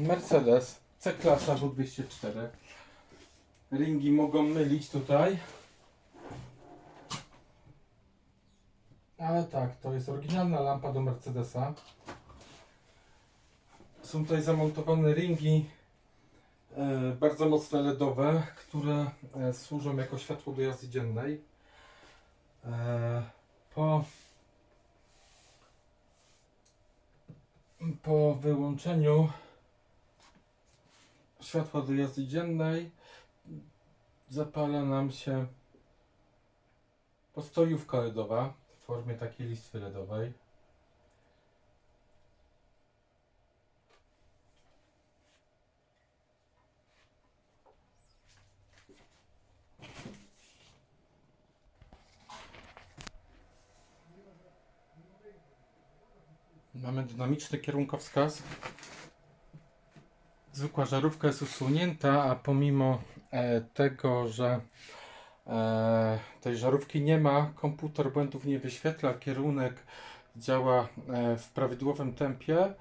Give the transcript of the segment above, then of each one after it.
Mercedes C-klasa W204. Ringi mogą mylić tutaj. Ale tak, to jest oryginalna lampa do Mercedesa. Są tutaj zamontowane ringi e, bardzo mocne LEDowe, które e, służą jako światło do jazdy dziennej. E, po, po wyłączeniu światła do jazdy dziennej zapala nam się postojówka LEDowa w formie takiej listwy LEDowej. Mamy dynamiczny kierunkowskaz. Zwykła żarówka jest usunięta, a pomimo e, tego, że e, tej żarówki nie ma, komputer błędów nie wyświetla, kierunek działa e, w prawidłowym tempie.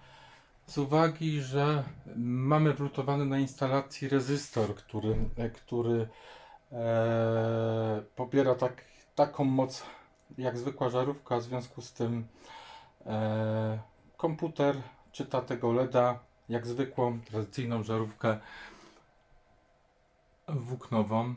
Z uwagi, że mamy wlutowany na instalacji rezystor, który, który pobiera tak, taką moc jak zwykła żarówka, w związku z tym komputer czyta tego LEDa jak zwykłą, tradycyjną żarówkę włóknową.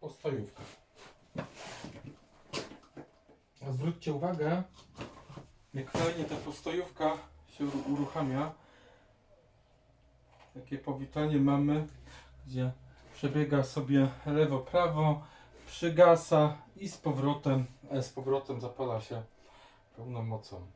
Postojówka. Zwróćcie uwagę, jak fajnie ta postojówka się uru- uruchamia. Takie powitanie mamy, gdzie przebiega sobie lewo-prawo, przygasa i z powrotem, e, z powrotem zapala się pełną mocą.